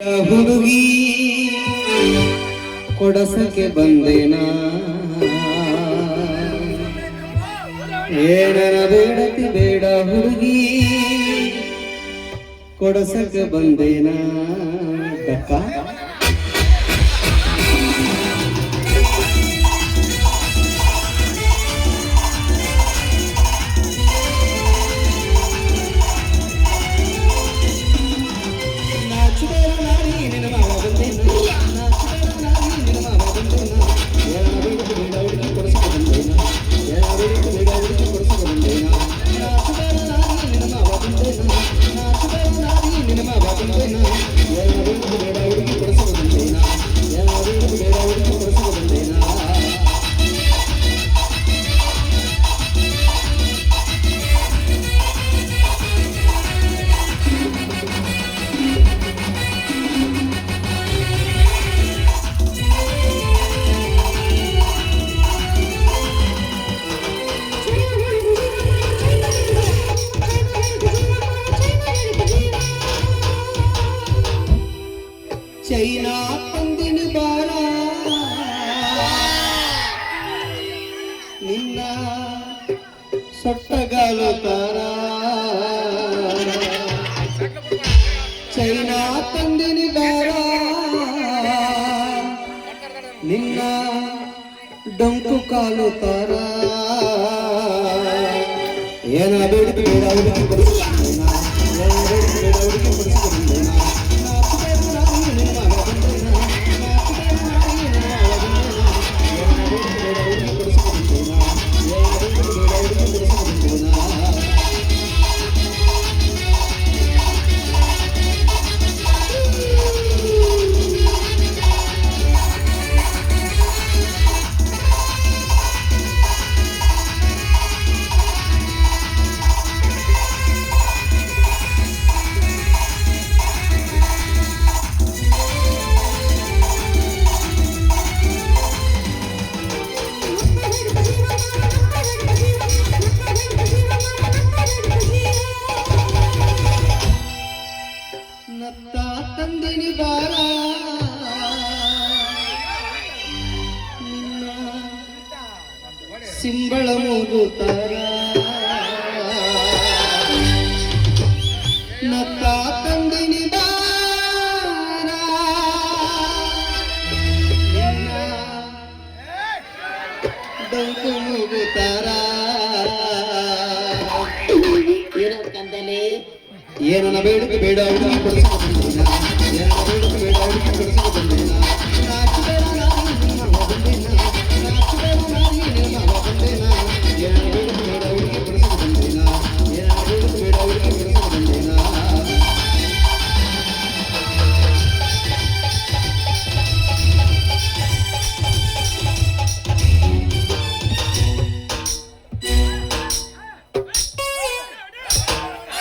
ಹುಡುಗಿ ಕೊಡಸಕ್ಕೆ ಬಂದೇನ? ಏನನ ಬೇಡತಿ ಬೇಡ ಹುಡುಗಿ ಕೊಡಸಕ್ಕೆ ಬಂದೇನಾ? ಚೈನಾ ತಂದಿನ ಬಾರ ನಿನ್ನ ಸೊಟ್ಟಗಾಲು ತಾರ ಚೈನಾ ತಂದಿನ ಬಾರ ನಿನ್ನ ಡೊಂಕು ಕಾಲು ತಾರ ಏನ ಬೇಡ ಬೇಡ ನತ್ತ ತಂದಿನಿ ಬಾರ. ನಿನ್ನ ಸಿಂಬಳ ಮೂಗುತ್ತಾರ ನತ್ತ ತಂದಿನಿ ಬಾರ. ಡೊಂಕು ಮೂಗುತ್ತಾರ ಕಂದಲೆ ಏನನ್ನ ಬೇಡಿಕೆ ಬೇಡ